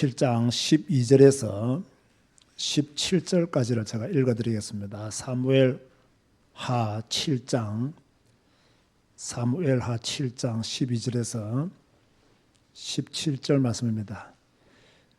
7장 12절에서 17절까지를 제가 읽어드리겠습니다. 사무엘 하 7장 사무엘 하 7장 12절에서 17절 말씀입니다.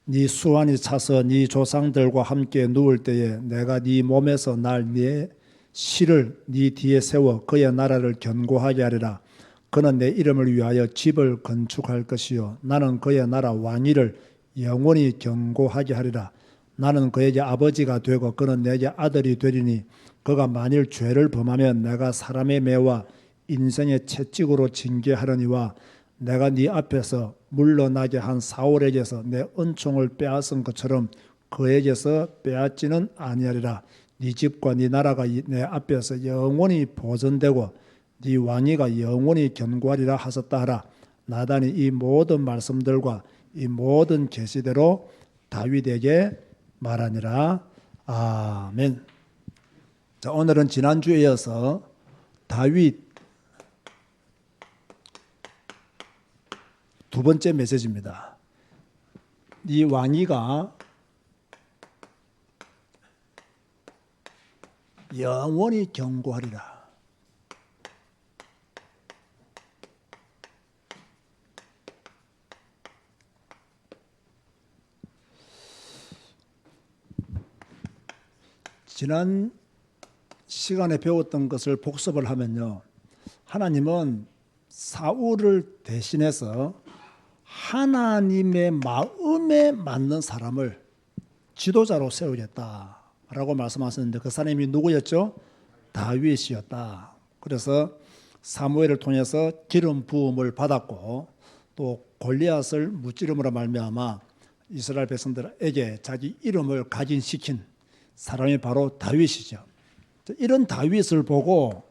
네 수완이 차서 네 조상들과 함께 누울 때에 내가 네 몸에서 날네 실을 네 뒤에 세워 그의 나라를 견고하게 하리라. 그는 내 이름을 위하여 집을 건축할 것이요 나는 그의 나라 왕위를 영원히 견고하게 하리라. 나는 그에게 아버지가 되고 그는 내게 아들이 되리니 그가 만일 죄를 범하면 내가 사람의 매와 인생의 채찍으로 징계하려니와 내가 네 앞에서 물러나게 한 사울에게서 내 은총을 빼앗은 것처럼 그에게서 빼앗지는 아니하리라. 네 집과 네 나라가 내 앞에서 영원히 보존되고 네 왕위가 영원히 견고하리라 하셨다 하라. 나단이 이 모든 말씀들과 이 모든 계시대로 다윗에게 말하니라. 아멘. 자, 오늘은 지난주에 이어서 다윗 두 번째 메시지입니다. 이 왕위가 영원히 견고하리라. 지난 시간에 배웠던 것을 복습을 하면요. 하나님은 사울을 대신해서 하나님의 마음에 맞는 사람을 지도자로 세우겠다라고 말씀하셨는데 그 사람이 누구였죠? 다윗이었다. 그래서 사무엘을 통해서 기름 부음을 받았고 또 골리앗을 무찌름으로 말미암아 이스라엘 백성들에게 자기 이름을 각인시킨 사람이 바로 다윗이죠. 이런 다윗을 보고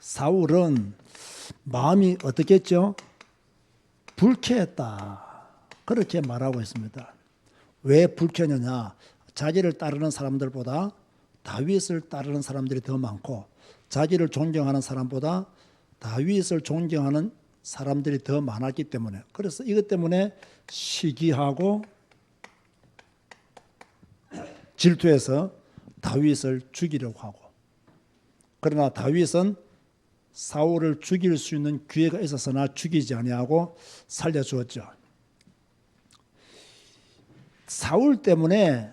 사울은 마음이 어떻겠죠? 불쾌했다. 그렇게 말하고 있습니다. 왜 불쾌느냐? 자기를 따르는 사람들보다 다윗을 따르는 사람들이 더 많고 자기를 존경하는 사람보다 다윗을 존경하는 사람들이 더 많았기 때문에 그래서 이것 때문에 시기하고 질투해서 다윗을 죽이려고 하고 그러나 다윗은 사울을 죽일 수 있는 기회가 있었으나 죽이지 아니하고 살려 주었죠. 사울 때문에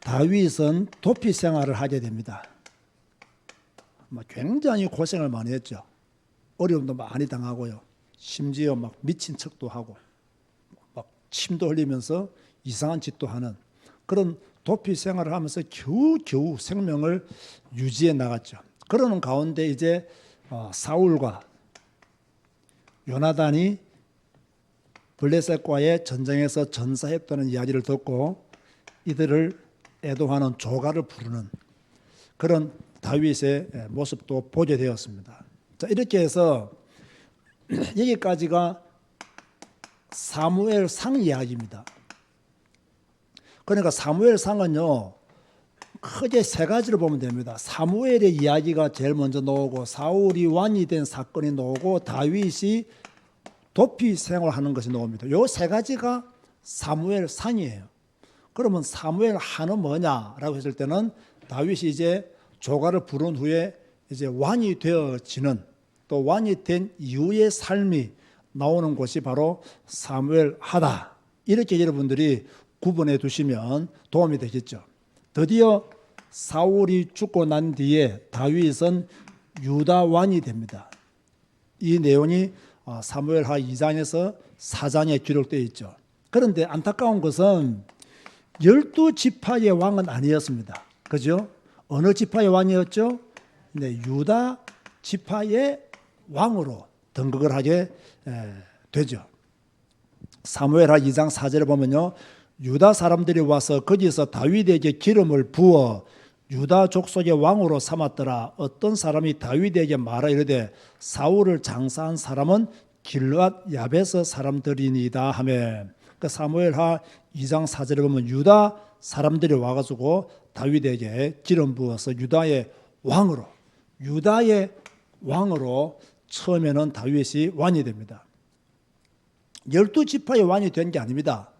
다윗은 도피 생활을 하게 됩니다. 뭐 굉장히 고생을 많이 했죠. 어려움도 많이 당하고요. 심지어 막 미친 척도 하고 막 침도 흘리면서 이상한 짓도 하는 그런 도피 생활을 하면서 겨우겨우 생명을 유지해 나갔죠. 그러는 가운데 이제 어, 사울과 요나단이 블레셋과의 전쟁에서 전사했다는 이야기를 듣고 이들을 애도하는 조가를 부르는 그런 다윗의 모습도 보게 되었습니다. 자 이렇게 해서 여기까지가 사무엘 상 이야기입니다. 그러니까 사무엘 상은요 크게 세 가지를 보면 됩니다. 사무엘의 이야기가 제일 먼저 나오고 사울이 왕이 된 사건이 나오고 다윗이 도피 생활하는 것이 나옵니다. 요 세 가지가 사무엘 상이에요. 그러면 사무엘 하는 뭐냐라고 했을 때는 다윗이 이제 조가를 부른 후에 이제 왕이 되어지는 또 왕이 된 이후의 삶이 나오는 곳이 바로 사무엘 하다. 이렇게 여러분들이 구분해 두시면 도움이 되겠죠. 드디어 사울이 죽고 난 뒤에 다윗은 유다 왕이 됩니다. 이 내용이 어, 사무엘하 2장에서 4장에 기록되어 있죠. 그런데 안타까운 것은 열두 지파의 왕은 아니었습니다. 그죠? 어느 지파의 왕이었죠? 네, 유다 지파의 왕으로 등극을 하게 되죠. 사무엘하 2장 4절에 보면요. 유다 사람들이 와서 거기서 다윗에게 기름을 부어 유다 족속의 왕으로 삼았더라. 어떤 사람이 다윗에게 말하 이르되 사울을 장사한 사람은 길앗 야베스 사람들이니다 하매. 그 사무엘하 2장 4절에 보면 유다 사람들이 와가지고 다윗에게 기름 부어서 유다의 왕으로 유다의 왕으로 처음에는 다윗이 왕이 됩니다. 열두 지파의 왕이 된 게 아닙니다.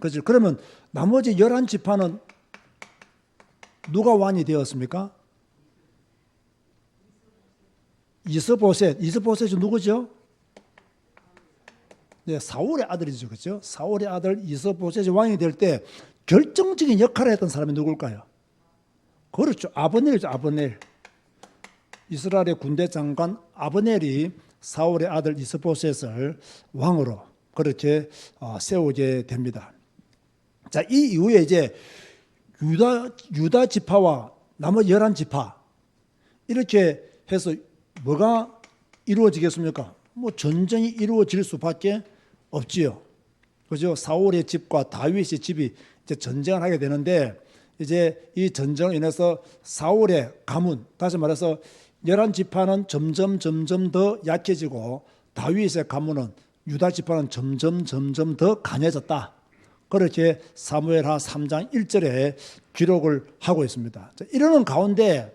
그죠? 그러면 나머지 열한 지파는 누가 왕이 되었습니까? 이스보셋, 이스보셋이 누구죠? 네, 사울의 아들이죠, 그렇죠? 사울의 아들 이스보셋이 왕이 될 때 결정적인 역할을 했던 사람이 누굴까요? 그렇죠, 아브넬이죠, 아브넬. 이스라엘의 군대 장관 아브넬이 사울의 아들 이스보셋을 왕으로 그렇게 어, 세우게 됩니다. 자, 이 이후에 이제 유다 유다 지파와 나머지 열한 지파 이렇게 해서 뭐가 이루어지겠습니까? 뭐 전쟁이 이루어질 수밖에 없지요. 그죠? 사울의 집과 다윗의 집이 이제 전쟁을 하게 되는데 이제 이 전쟁을 인해서 사울의 가문, 다시 말해서 열한 지파는 점점 점점 더 약해지고 다윗의 가문은 유다 지파는 점점 점점 더 강해졌다. 그렇게 사무엘하 3장 1절에 기록을 하고 있습니다. 자, 이러는 가운데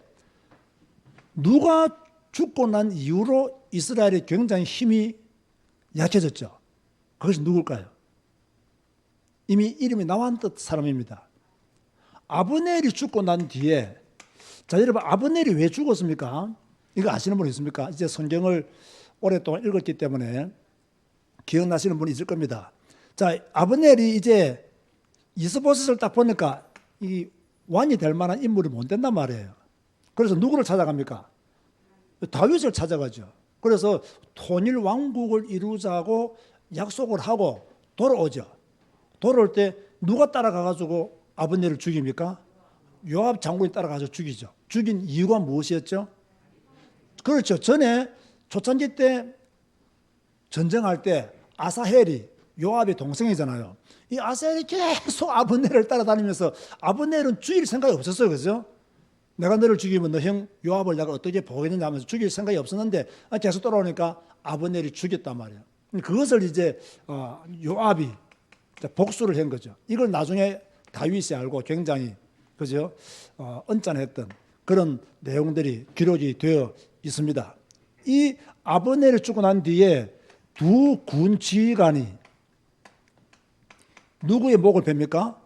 누가 죽고 난 이후로 이스라엘이 굉장히 힘이 약해졌죠. 그것이 누굴까요? 이미 이름이 나왔던 사람입니다. 아브넬이 죽고 난 뒤에 자 여러분 아브넬이 왜 죽었습니까? 이거 아시는 분 있습니까? 이제 성경을 오랫동안 읽었기 때문에 기억나시는 분이 있을 겁니다. 자 아브넬이 이제 이스보셋을 딱 보니까 이 왕이 될 만한 인물이 못 된단 말이에요. 그래서 누구를 찾아갑니까? 다윗을 찾아가죠. 그래서 통일 왕국을 이루자고 약속을 하고 돌아오죠. 돌아올 때 누가 따라가 가지고 아버네를 죽입니까? 요압 장군이 따라가서 죽이죠. 죽인 이유가 무엇이었죠? 그렇죠. 전에 초창기 때 전쟁할 때 아사헬이 요압의 동생이잖아요. 이 아사헬이 계속 아브넬을 따라다니면서 아브넬은 죽일 생각이 없었어요. 그죠? 내가 너를 죽이면 너 형 요압을 내가 어떻게 보겠느냐 하면서 죽일 생각이 없었는데 계속 돌아오니까 아브넬이 죽였단 말이에요. 그것을 이제 어, 요압이 복수를 한 거죠. 이걸 나중에 다윗이 알고 굉장히 그죠 어, 언짢했던 그런 내용들이 기록이 되어 있습니다. 이 아브넬이 죽고 난 뒤에 두 군 지휘관이 누구의 목을 베입니까?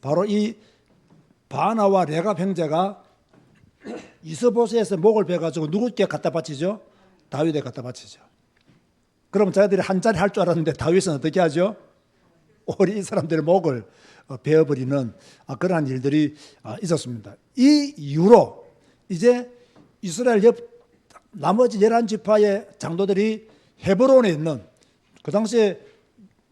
바로 이 바나와 레갑 형제가 이스보스에서 목을 베가지고 누구께 갖다 바치죠? 다윗에 갖다 바치죠. 그럼 자기들이 한 자리 할 줄 알았는데 다윗은 어떻게 하죠? 오리 이 사람들의 목을 어, 베어버리는 아, 그러한 일들이 아, 있었습니다. 이 이후로 이제 이스라엘 옆 나머지 열한 지파의 장도들이 헤브론에 있는 그 당시에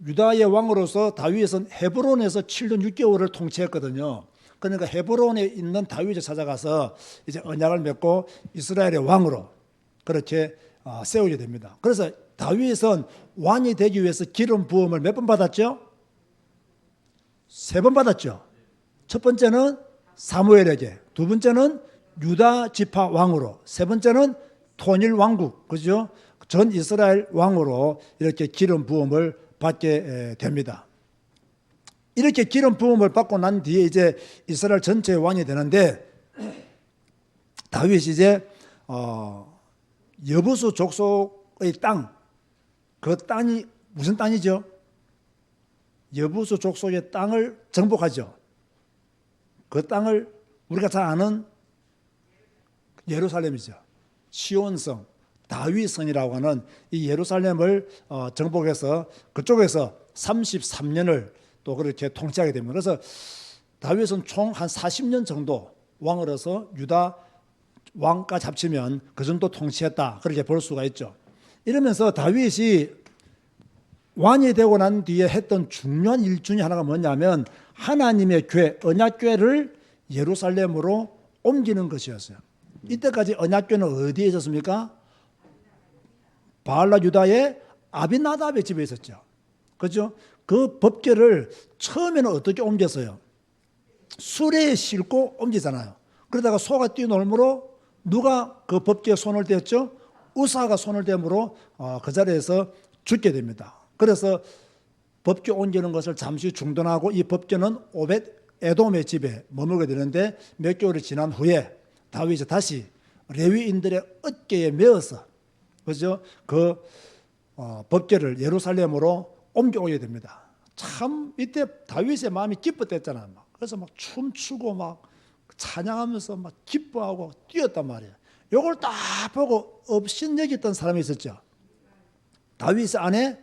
유다의 왕으로서 다윗은 헤브론에서 7년 6개월을 통치했거든요. 그러니까 헤브론에 있는 다윗을 찾아가서 이제 언약을 맺고 이스라엘의 왕으로 그렇게 어, 세우게 됩니다. 그래서 다윗은 왕이 되기 위해서 기름 부음을 몇 번 받았죠? 세 번 받았죠. 첫 번째는 사무엘에게, 두 번째는 유다 지파 왕으로, 세 번째는 통일 왕국, 그죠? 전 이스라엘 왕으로 이렇게 기름 부음을 받게 됩니다. 이렇게 기름 부음을 받고 난 뒤에 이제 이스라엘 전체의 왕이 되는데 다윗이 이제 어, 여부수 족속의 땅, 그 땅이 무슨 땅이죠? 여부수 족속의 땅을 정복하죠. 그 땅을 우리가 잘 아는 예루살렘이죠. 시온성, 다윗성이라고 하는 이 예루살렘을 어, 정복해서 그쪽에서 33년을 또 그렇게 통치하게 됩니다. 그래서 다윗은 총 한 40년 정도 왕으로서 유다 왕까지 합치면 그 정도 통치했다. 그렇게 볼 수가 있죠. 이러면서 다윗이 왕이 되고 난 뒤에 했던 중요한 일 중에 하나가 뭐냐면 하나님의 궤, 언약궤를 예루살렘으로 옮기는 것이었어요. 이때까지 언약궤는 어디에 있었습니까? 바알라 유다의 아비나답의 집에 있었죠. 그죠? 그 법궤를 처음에는 어떻게 옮겼어요? 수레에 싣고 옮기잖아요. 그러다가 소가 뛰놀므로 누가 그 법궤에 손을 댔죠? 우사가 손을 대므로 어, 그 자리에서 죽게 됩니다. 그래서 법궤 옮기는 것을 잠시 중단하고 이 법궤는 오벳 에돔의 집에 머물게 되는데 몇 개월이 지난 후에 다윗이 다시 레위인들의 어깨에 메어서 그죠? 그 어, 법궤를 예루살렘으로 옮겨오게 됩니다. 참 이때 다윗의 마음이 기뻤댔잖아요. 막. 그래서 막 춤추고 막 찬양하면서 막 기뻐하고 뛰었단 말이에요. 요걸 딱 보고 업신여겼던 사람이 있었죠. 다윗의 아내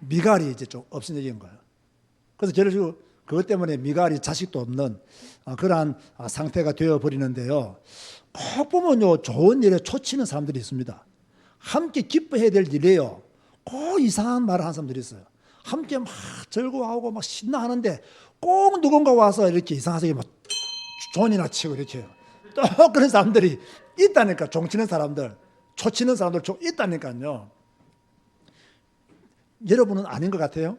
미갈이 이제 좀 업신여긴 거예요. 그래서 결국 그것 때문에 미갈이 자식도 없는 아, 그러한 아, 상태가 되어 버리는데요. 꼭 보면요 좋은 일에 초치는 사람들이 있습니다. 함께 기뻐해야 될 일이에요. 꼭 이상한 말을 하는 사람들이 있어요. 함께 막 즐거워하고 막 신나하는데 꼭 누군가 와서 이렇게 이상하게 막 존이나 치고 이렇게. 또 그런 사람들이 있다니까 종치는 사람들, 초치는 사람들 좀 있다니까요. 여러분은 아닌 것 같아요?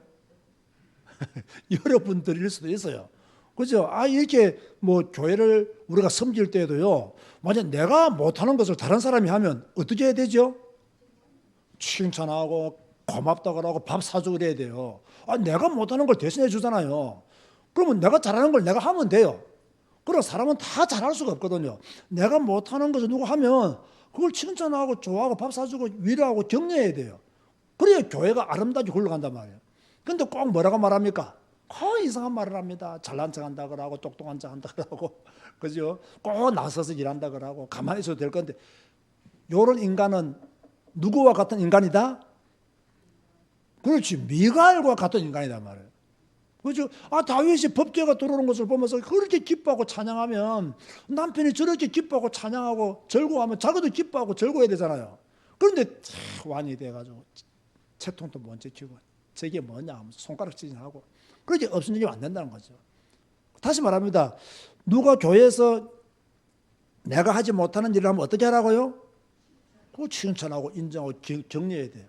여러분들일 수도 있어요. 그죠? 아, 이렇게 뭐 교회를 우리가 섬길 때에도요, 만약 내가 못하는 것을 다른 사람이 하면 어떻게 해야 되죠? 칭찬하고 고맙다고 하고 밥 사주고 그래야 돼요. 아, 내가 못하는 걸 대신해 주잖아요. 그러면 내가 잘하는 걸 내가 하면 돼요. 그럼 사람은 다 잘할 수가 없거든요. 내가 못하는 것을 누구 하면 그걸 칭찬하고 좋아하고 밥 사주고 위로하고 격려해야 돼요. 그래야 교회가 아름답게 굴러간단 말이에요. 근데 꼭 뭐라고 말합니까? 꼭 이상한 말을 합니다. 잘난 척 한다 그러고 똑똑한 척 한다 그러고 그죠? 꼭 나서서 일한다 그러고 가만히 있어도 될 건데 요런 인간은 누구와 같은 인간이다? 그렇지 미갈과 같은 인간이단 말이에요. 그죠? 아 다윗이 법궤가 들어오는 것을 보면서 그렇게 기뻐하고 찬양하면 남편이 저렇게 기뻐하고 찬양하고 즐거워하면 자기도 기뻐하고 즐거워야 되잖아요. 그런데 참 완이 돼가지고 채통도 못 지키고 저게 뭐냐 하면서 손가락질하고 그렇게 없어지면 안 된다는 거죠. 다시 말합니다. 누가 교회에서 내가 하지 못하는 일을 하면 어떻게 하라고요? 그 칭찬하고 인정하고 경- 격려해야 돼요.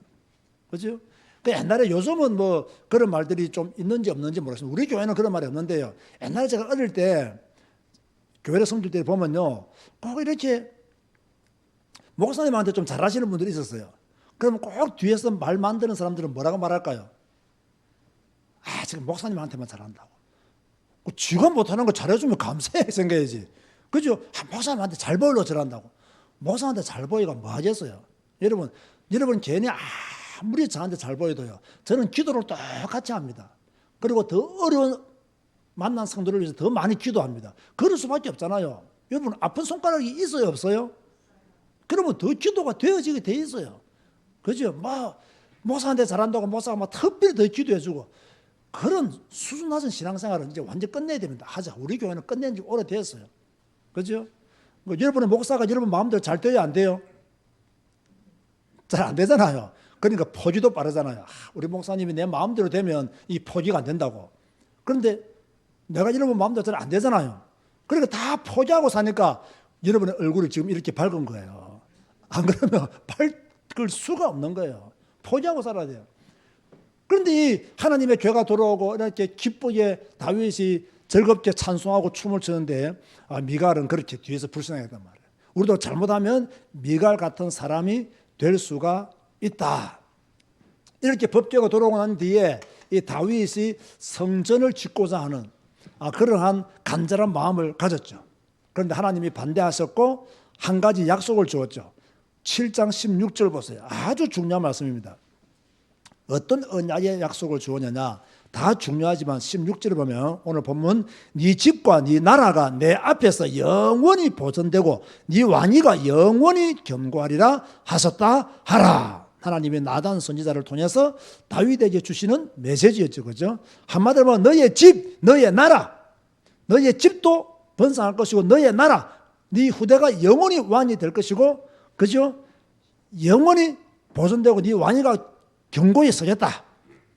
그죠? 그 옛날에 요즘은 뭐 그런 말들이 좀 있는지 없는지 모르겠습니다. 우리 교회는 그런 말이 없는데요. 옛날에 제가 어릴 때 교회를 섬길 때 보면요. 꼭 이렇게 목사님한테 좀 잘하시는 분들이 있었어요. 그러면 꼭 뒤에서 말 만드는 사람들은 뭐라고 말할까요? 아, 지금 목사님한테만 잘한다고. 그 지가 못하는 거 잘해주면 감사해 생각해야지. 그죠? 아, 목사님한테 잘 보이려고 저런다고. 목사한테 잘 보이가 뭐 하겠어요? 여러분, 여러분 괜히 아무리 저한테 잘 보여도요. 저는 기도를 똑같이 합니다. 그리고 더 어려운 만난 성도를 위해서 더 많이 기도합니다. 그럴 수밖에 없잖아요. 여러분 아픈 손가락이 있어요, 없어요? 그러면 더 기도가 되어지게 돼 있어요. 그죠? 막 목사한테 잘한다고 목사가 막 특별히 더 기도해주고 그런 수준 낮은 신앙생활은 이제 완전 끝내야 됩니다. 하자. 우리 교회는 끝낸 지 오래됐어요. 그죠? 뭐 여러분의 목사가 여러분 마음대로 잘 돼야 안 돼요? 잘 안 되잖아요. 그러니까 포기도 빠르잖아요. 아, 우리 목사님이 내 마음대로 되면 이 포기가 안 된다고. 그런데 내가 여러분 마음대로 잘 안 되잖아요. 그러니까 다 포기하고 사니까 여러분의 얼굴이 지금 이렇게 밝은 거예요. 안 그러면 밝을 수가 없는 거예요. 포기하고 살아야 돼요. 그런데 이 하나님의 죄가 돌아오고 이렇게 기쁘게 다윗이 즐겁게 찬송하고 춤을 추는데 아, 미갈은 그렇게 뒤에서 불쌍했단 말이에요. 우리도 잘못하면 미갈 같은 사람이 될 수가 있다. 이렇게 법궤가 돌아오고 난 뒤에 이 다윗이 성전을 짓고자 하는 아, 그러한 간절한 마음을 가졌죠. 그런데 하나님이 반대하셨고 한 가지 약속을 주었죠. 7장 16절 보세요. 아주 중요한 말씀입니다. 어떤 언약의 약속을 주었느냐 다 중요하지만 16절을 보면 오늘 본문 네 집과 네 나라가 내 앞에서 영원히 보존되고 네 왕위가 영원히 견고하리라 하셨다 하라. 하나님이 나단 선지자를 통해서 다윗에게 주시는 메시지였죠. 그죠? 한마디로 보면 너의 집 너의 나라 너의 집도 번성할 것이고 너의 나라 네 후대가 영원히 왕이 될 것이고 그죠? 영원히 보존되고 네 왕위가 경고에 서겠다.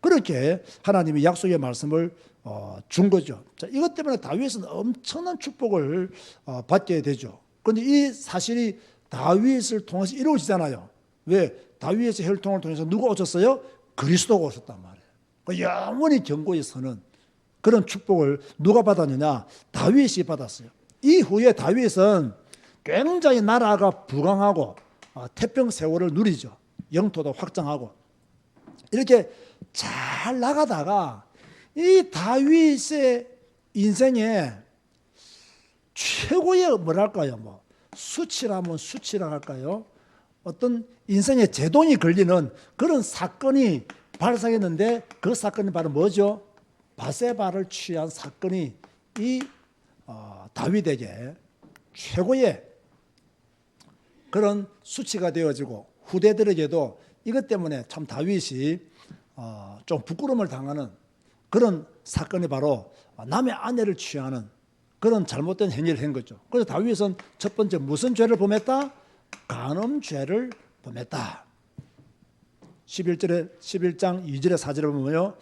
그렇게 하나님이 약속의 말씀을 어, 준 거죠. 자, 이것 때문에 다윗은 엄청난 축복을 어, 받게 되죠. 그런데 이 사실이 다윗을 통해서 이루어지잖아요. 왜? 다윗의 혈통을 통해서 누가 오셨어요? 그리스도가 오셨단 말이에요. 그 영원히 경고에 서는 그런 축복을 누가 받았느냐? 다윗이 받았어요. 이후에 다윗은 굉장히 나라가 부강하고 어, 태평 세월을 누리죠. 영토도 확장하고 이렇게 잘 나가다가 이 다윗의 인생에 최고의 뭐랄까요, 뭐 수치라면 수치라 할까요? 어떤 인생의 제동이 걸리는 그런 사건이 발생했는데 그 사건이 바로 뭐죠? 바세바를 취한 사건이 이 어, 다윗에게 최고의 그런 수치가 되어지고 후대들에게도 이것 때문에 참 다윗이 어, 좀 부끄러움을 당하는 그런 사건이 바로 남의 아내를 취하는 그런 잘못된 행위를 한 거죠. 그래서 다윗은 첫 번째 무슨 죄를 범했다? 간음죄를 범했다. 11절에 11장 2절에 4절을 보면요.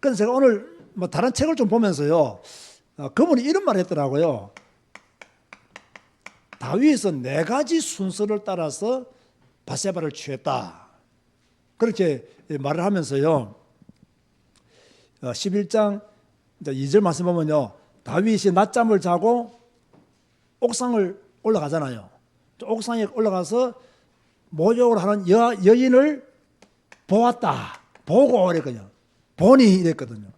그래서 제가 오늘 뭐 다른 책을 좀 보면서요. 어, 그분이 이런 말을 했더라고요. 다윗은 네 가지 순서를 따라서 바세바를 취했다. 그렇게 말을 하면서요. 어, 11장 2절 말씀 보면요. 다윗이 낮잠을 자고 옥상을 올라가잖아요. 옥상에 올라가서 모욕을 하는 여, 여인을 보았다. 보고 이랬거든요. 보니 이랬거든요.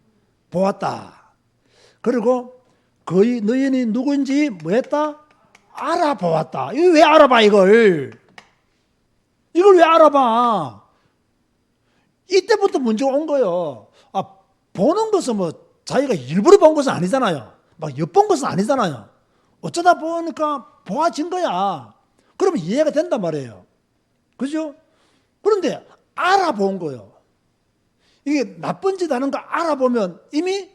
보았다. 그리고 그 너희는 누구인지 뭐 했다? 알아보았다. 이거 왜 알아봐 이걸? 이걸 왜 알아봐? 이때부터 문제가 온 거예요. 아, 보는 것은 뭐 자기가 일부러 본 것은 아니잖아요. 막 엿본 것은 아니잖아요. 어쩌다 보니까 보아진 거야. 그러면 이해가 된단 말이에요. 그죠? 그런데 알아본 거예요. 이게 나쁜 짓 하는 거 알아보면 이미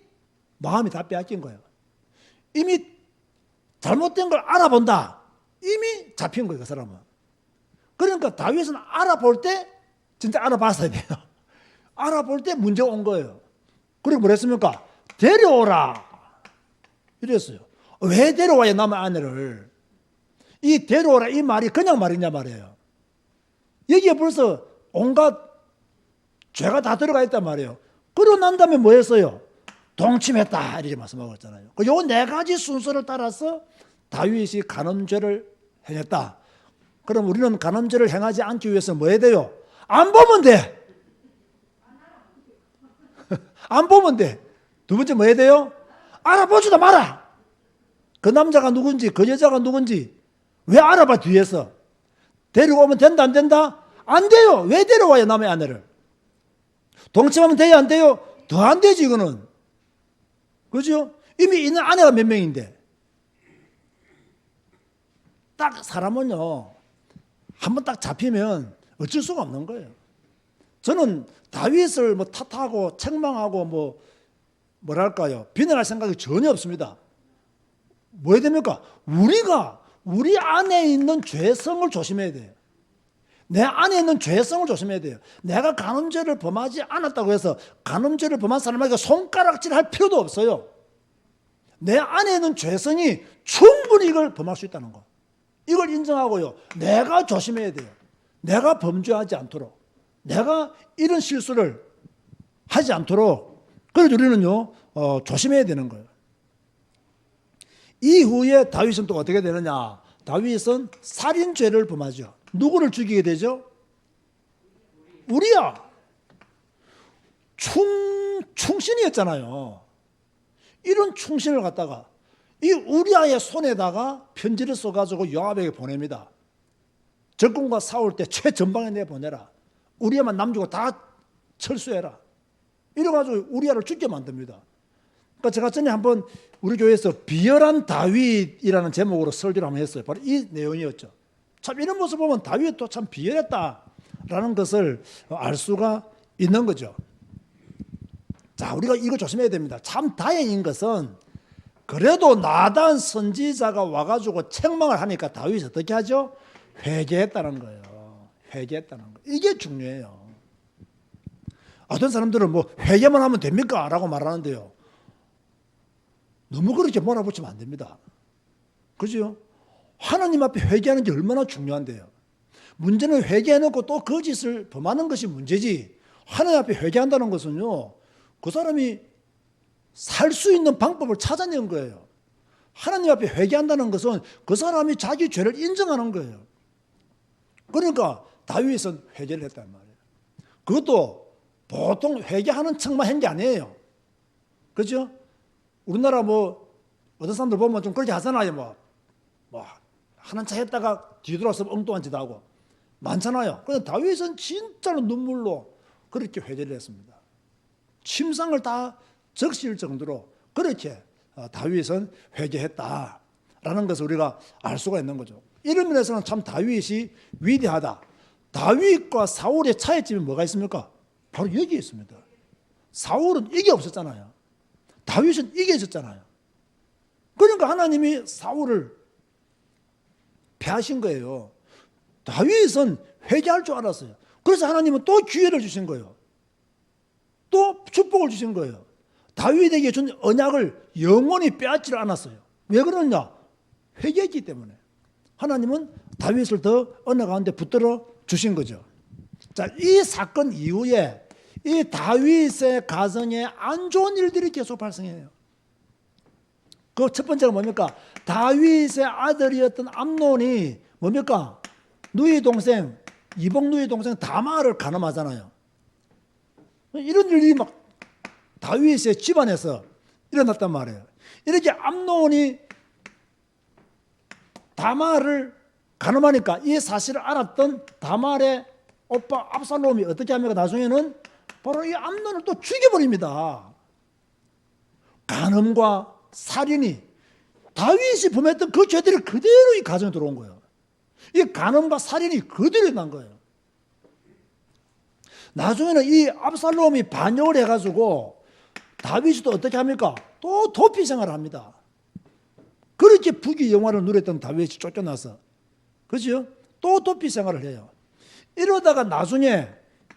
마음이 다 빼앗긴 거예요. 이미 잘못된 걸 알아본다. 이미 잡힌 거예요, 그 사람은. 그러니까 다윗은 알아볼 때 진짜 알아봤어야 돼요. 알아볼 때 문제가 온 거예요. 그리고 뭐랬습니까? 데려오라. 이랬어요. 왜 데려와야 남의 아내를? 이 데려오라 이 말이 그냥 말이냐 말이에요. 여기에 벌써 온갖 죄가 다 들어가 있단 말이에요. 그러고 난 다음에 뭐 했어요? 동침했다. 이렇게 말씀하고 있잖아요. 요 네 가지 순서를 따라서 다윗이 간음죄를 행했다. 그럼 우리는 간음죄를 행하지 않기 위해서 뭐 해야 돼요? 안 보면 돼. 안 보면 돼. 두 번째 뭐 해야 돼요? 알아보지도 마라. 그 남자가 누군지, 그 여자가 누군지 왜 알아봐 뒤에서? 데리고 오면 된다 안 된다? 안 돼요. 왜 데려와요 남의 아내를? 동침하면 돼요 안 돼요? 더 안 되지 이거는. 그죠? 이미 있는 아내가 몇 명인데. 딱 사람은요. 한번 딱 잡히면 어쩔 수가 없는 거예요. 저는 다윗을 뭐 탓하고 책망하고 뭐 뭐랄까요 비난할 생각이 전혀 없습니다. 뭐 해야 됩니까? 우리가 우리 안에 있는 죄성을 조심해야 돼요. 내 안에 있는 죄성을 조심해야 돼요. 내가 간음죄를 범하지 않았다고 해서 간음죄를 범한 사람에게 손가락질 할 필요도 없어요. 내 안에 있는 죄성이 충분히 이걸 범할 수 있다는 거. 이걸 인정하고요. 내가 조심해야 돼요. 내가 범죄하지 않도록. 내가 이런 실수를 하지 않도록. 그래서 우리는요, 어, 조심해야 되는 거예요. 이후에 다윗은 또 어떻게 되느냐? 다윗은 살인죄를 범하죠. 누구를 죽이게 되죠? 우리야. 충, 충신이었잖아요. 이런 충신을 갖다가 이 우리아의 손에다가 편지를 써가지고 요압에게 보냅니다. 적군과 싸울 때 최전방에 내 보내라. 우리아만 남주고 다 철수해라. 이래가지고 우리아를 죽게 만듭니다. 그러니까 제가 전에 한번 우리 교회에서 비열한 다윗이라는 제목으로 설교를 한번 했어요. 바로 이 내용이었죠. 참 이런 모습 보면 다윗도 참 비열했다라는 것을 알 수가 있는 거죠. 자, 우리가 이거 조심해야 됩니다. 참 다행인 것은 그래도 나단 선지자가 와가지고 책망을 하니까 다윗이 어떻게 하죠? 회개했다는 거예요. 회개했다는 거. 이게 중요해요. 어떤 사람들은 뭐 회개만 하면 됩니까? 라고 말하는데요. 너무 그렇게 몰아붙이면 안 됩니다. 그죠? 하나님 앞에 회개하는 게 얼마나 중요한데요. 문제는 회개해놓고 또 거짓을 범하는 것이 문제지. 하나님 앞에 회개한다는 것은요, 그 사람이 살 수 있는 방법을 찾아낸 거예요. 하나님 앞에 회개한다는 것은 그 사람이 자기 죄를 인정하는 거예요. 그러니까 다윗은 회개를 했단 말이에요. 그것도 보통 회개하는 척만 한 게 아니에요. 그죠? 우리나라 뭐 어떤 사람들 보면 좀 그렇게 하잖아요. 뭐, 뭐 하는 차 했다가 뒤돌아서 엉뚱한 짓 하고 많잖아요. 근데 다윗은 진짜로 눈물로 그렇게 회개를 했습니다. 침상을 다 적실 정도로 그렇게 어, 다윗은 회개했다라는 것을 우리가 알 수가 있는 거죠. 이런 면에서는 참 다윗이 위대하다. 다윗과 사울의 차이점이 뭐가 있습니까? 바로 여기 있습니다. 사울은 이게 없었잖아요. 다윗은 이게 있었잖아요. 그러니까 하나님이 사울을 패하신 거예요. 다윗은 회개할 줄 알았어요. 그래서 하나님은 또 기회를 주신 거예요. 또 축복을 주신 거예요. 다윗에게 준 언약을 영원히 빼앗지를 않았어요. 왜 그러냐? 회개했기 때문에. 하나님은 다윗을 더 언약 가운데 붙들어 주신 거죠. 자, 이 사건 이후에 이 다윗의 가정에 안 좋은 일들이 계속 발생해요. 그 첫 번째가 뭡니까? 다윗의 아들이었던 암논이 뭡니까? 누이 동생 이복 누이 동생 다마를 가늠하잖아요. 이런 일이 막 다윗의 집안에서 일어났단 말이에요. 이렇게 암논이 다마를 가늠하니까 이 사실을 알았던 다말의 오빠 압살롬이 어떻게 합니까? 나중에는 바로 이 암논을 또 죽여버립니다. 간음과 살인이 다윗이 범했던 그 죄들이 그대로 이 가정에 들어온 거예요. 이 간음과 살인이 그대로 난 거예요. 나중에는 이 압살롬이 반역을 해가지고 다윗이 또 어떻게 합니까? 또 도피 생활을 합니다. 그렇게 부귀 영화를 누렸던 다윗이 쫓겨나서 그죠? 또 도피 생활을 해요. 이러다가 나중에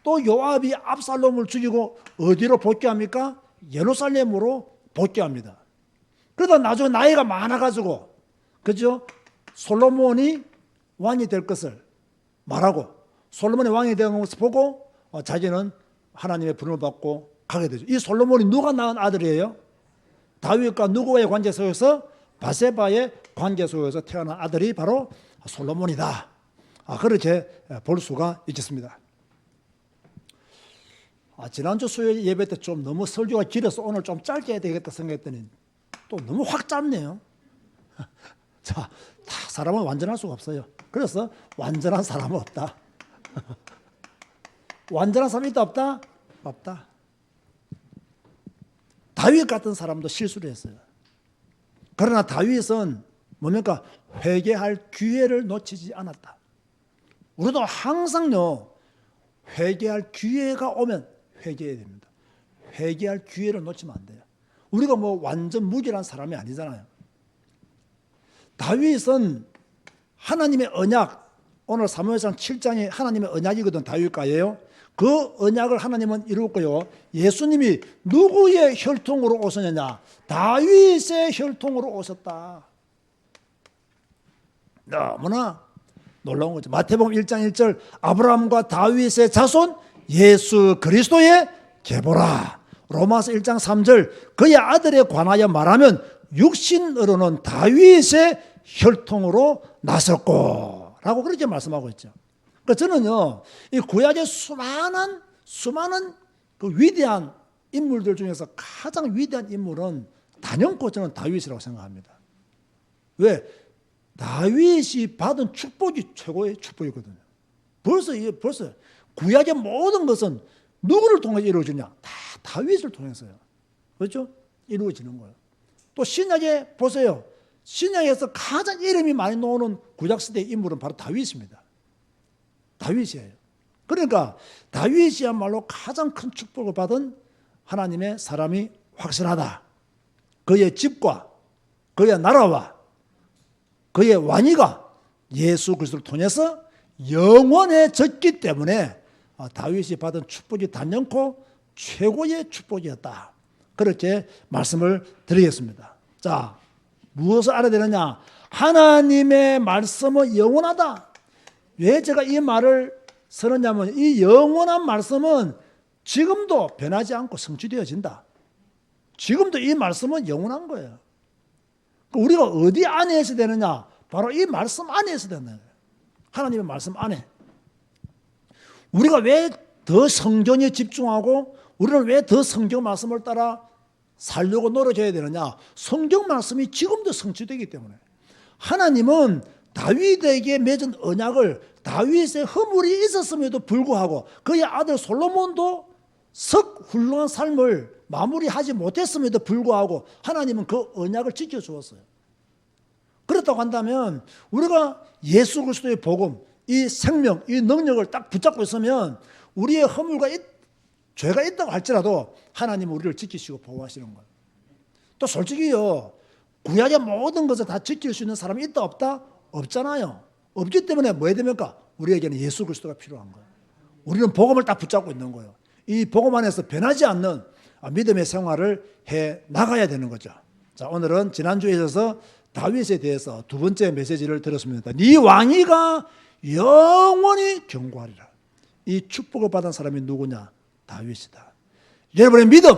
또 요압이 압살롬을 죽이고 어디로 복귀합니까? 예루살렘으로 복귀합니다. 그러다 나중에 나이가 많아가지고 그죠? 솔로몬이 왕이 될 것을 말하고 솔로몬이 왕이 되는 것을 보고 어, 자기는 하나님의 부름을 받고 가게 되죠. 이 솔로몬이 누가 낳은 아들이에요? 다윗과 누구와의 관계 속에서 바세바의 관계 속에서 태어난 아들이 바로 솔로몬이다. 아, 그렇게 볼 수가 있겠습니다. 아, 지난주 수요일 예배 때 좀 너무 설교가 길어서 오늘 좀 짧게 해야 되겠다 생각했더니 또 너무 확 짧네요. 자, 다 사람은 완전할 수가 없어요. 그래서 완전한 사람은 없다. 완전한 사람이 있다 없다? 없다. 다윗 같은 사람도 실수를 했어요. 그러나 다윗은 뭡니까? 회개할 기회를 놓치지 않았다. 우리도 항상요, 회개할 기회가 오면 회개해야 됩니다. 회개할 기회를 놓치면 안 돼요. 우리가 뭐 완전 무결한 사람이 아니잖아요. 다윗은 하나님의 언약, 오늘 사무엘상 7장이 하나님의 언약이거든, 다윗과예요. 그 언약을 하나님은 이루었고요. 예수님이 누구의 혈통으로 오셨느냐? 다윗의 혈통으로 오셨다. 너무나 놀라운 거죠. 마태복음 1장 1절 아브라함과 다윗의 자손 예수 그리스도의 계보라. 로마서 1장 3절 그의 아들에 관하여 말하면 육신으로는 다윗의 혈통으로 나섰고 라고 그렇게 말씀하고 있죠. 그러니까 저는요, 이 구약의 수많은, 수많은 그 위대한 인물들 중에서 가장 위대한 인물은 단연코 저는 다윗이라고 생각합니다. 왜? 다윗이 받은 축복이 최고의 축복이거든요. 벌써, 벌써 구약의 모든 것은 누구를 통해서 이루어지냐? 다 다윗을 통해서요. 그렇죠? 이루어지는 거예요. 또 신약에 보세요. 신약에서 가장 이름이 많이 나오는 구약 시대 인물은 바로 다윗입니다. 다윗이에요. 그러니까 다윗이야말로 가장 큰 축복을 받은 하나님의 사람이 확실하다. 그의 집과 그의 나라와 그의 왕위가 예수 그리스도를 통해서 영원해졌기 때문에 다윗이 받은 축복이 단연코 최고의 축복이었다. 그렇게 말씀을 드리겠습니다. 자, 무엇을 알아야 되느냐? 하나님의 말씀은 영원하다. 왜 제가 이 말을 쓰느냐면 이 영원한 말씀은 지금도 변하지 않고 성취되어진다. 지금도 이 말씀은 영원한 거예요. 우리가 어디 안에 있어야 되느냐? 바로 이 말씀 안에 있어야 되는 거예요. 하나님의 말씀 안에. 우리가 왜 더 성경에 집중하고 우리는 왜 더 성경 말씀을 따라 살려고 노력해야 되느냐? 성경 말씀이 지금도 성취되기 때문에 하나님은 다윗에게 맺은 언약을 다윗의 허물이 있었음에도 불구하고 그의 아들 솔로몬도 석 훌륭한 삶을 마무리하지 못했음에도 불구하고 하나님은 그 언약을 지켜 주었어요. 그렇다고 한다면 우리가 예수 그리스도의 복음, 이 생명, 이 능력을 딱 붙잡고 있으면 우리의 허물과 있- 죄가 있다고 할지라도 하나님은 우리를 지키시고 보호하시는 거예요. 또 솔직히요 구약의 모든 것을 다 지킬 수 있는 사람이 있다 없다 없잖아요. 없기 때문에 뭐 해야 됩니까? 우리에게는 예수 그리스도가 필요한 거예요. 우리는 복음을 딱 붙잡고 있는 거예요. 이 복음 안에서 변하지 않는 믿음의 생활을 해 나가야 되는 거죠. 자 오늘은 지난주에 있어서 다윗에 대해서 두 번째 메시지를 들었습니다. 네 왕위가 영원히 경고하리라. 이 축복을 받은 사람이 누구냐? 다윗이다. 여러분의 믿음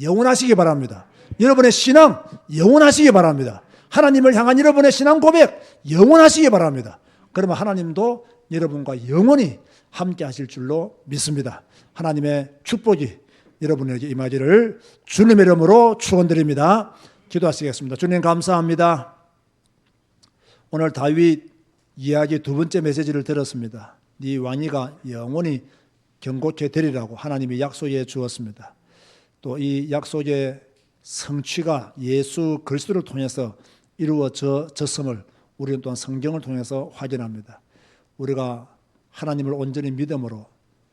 영원하시기 바랍니다. 여러분의 신앙 영원하시기 바랍니다. 하나님을 향한 여러분의 신앙 고백 영원하시기 바랍니다. 그러면 하나님도 여러분과 영원히 함께 하실 줄로 믿습니다. 하나님의 축복이 여러분에게 임하기를 주님의 이름으로 축원드립니다. 기도하시겠습니다. 주님 감사합니다. 오늘 다윗 이야기 두 번째 메시지를 들었습니다. 네 왕위가 영원히 경고케 되리라고 하나님이 약속해 주었습니다. 또 이 약속의 성취가 예수 그리스도를 통해서 이루어졌음을 우리는 또한 성경을 통해서 확인합니다. 우리가 하나님을 온전히 믿음으로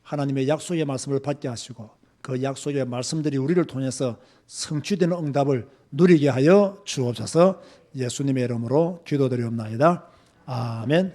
하나님의 약속의 말씀을 받게 하시고 그 약속의 말씀들이 우리를 통해서 성취되는 응답을 누리게 하여 주옵소서 예수님의 이름으로 기도드리옵나이다. 아멘.